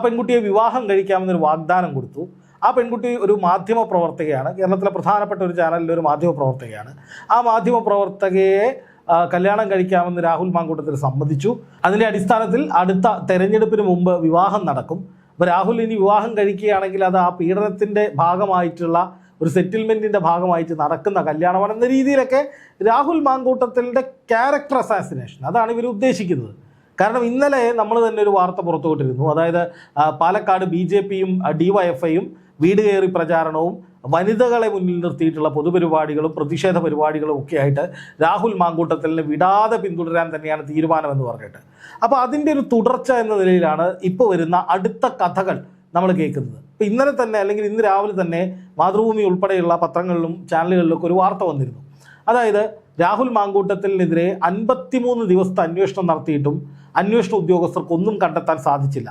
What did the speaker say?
ആ പെൺകുട്ടിയെ വിവാഹം കഴിക്കാമെന്നൊരു വാഗ്ദാനം കൊടുത്തു. ആ പെൺകുട്ടി ഒരു മാധ്യമ പ്രവർത്തകയാണ് കേരളത്തിലെ പ്രധാനപ്പെട്ട ഒരു ചാനലിലെ ഒരു മാധ്യമ പ്രവർത്തകയാണ് ആ മാധ്യമ പ്രവർത്തകയെ കല്യാണം കഴിക്കാമെന്ന് രാഹുൽ മാങ്കൂട്ടത്തിൽ സമ്മതിച്ചു. അതിന്റെ അടിസ്ഥാനത്തിൽ അടുത്ത തെരഞ്ഞെടുപ്പിന് മുമ്പ് വിവാഹം നടക്കും. അപ്പോൾ രാഹുൽ ഇനി വിവാഹം കഴിക്കുകയാണെങ്കിൽ അത് ആ പീഡനത്തിന്റെ ഭാഗമായിട്ടുള്ള ഒരു സെറ്റിൽമെന്റിന്റെ ഭാഗമായിട്ട് നടക്കുന്ന കല്യാണമാണ് എന്ന രീതിയിലൊക്കെ രാഹുൽ മാങ്കൂട്ടത്തിന്റെ ക്യാരക്ടർ അസാസിനേഷൻ. അതാണ് ഇവർ ഉദ്ദേശിക്കുന്നത്. കാരണം ഇന്നലെ നമ്മൾ തന്നെ ഒരു വാർത്ത പുറത്തുവിട്ടിരുന്നു. അതായത് പാലക്കാട് ബി ജെ പിയും ഡിവൈഎഫ്ഐയും വീട് കയറി പ്രചാരണവും വനിതകളെ മുന്നിൽ നിർത്തിയിട്ടുള്ള പൊതുപരിപാടികളും പ്രതിഷേധ പരിപാടികളും ഒക്കെ ആയിട്ട് രാഹുൽ മാങ്കൂട്ടത്തലിനെ വിടാതെ പിന്തുടരാൻ തന്നെയാണ് തീരുമാനമെന്ന് പറഞ്ഞിട്ട്. അപ്പോൾ അതിന്റെ ഒരു തുടർച്ച എന്ന നിലയിലാണ് ഇപ്പോൾ വരുന്ന അടുത്ത കഥകൾ നമ്മൾ കേൾക്കുന്നത്. ഇപ്പോൾ ഇന്നലെ തന്നെ അല്ലെങ്കിൽ ഇന്ന് രാവിലെ തന്നെ മാതൃഭൂമി ഉൾപ്പെടെയുള്ള പത്രങ്ങളിലും ചാനലുകളിലൊക്കെ ഒരു വാർത്ത വന്നിരുന്നു. അതായത് രാഹുൽ മാങ്കൂട്ടത്തിനെതിരെ അൻപത്തിമൂന്ന് ദിവസത്തെ അന്വേഷണം നടത്തിയിട്ടും അന്വേഷണ ഉദ്യോഗസ്ഥർക്കൊന്നും കണ്ടെത്താൻ സാധിച്ചില്ല.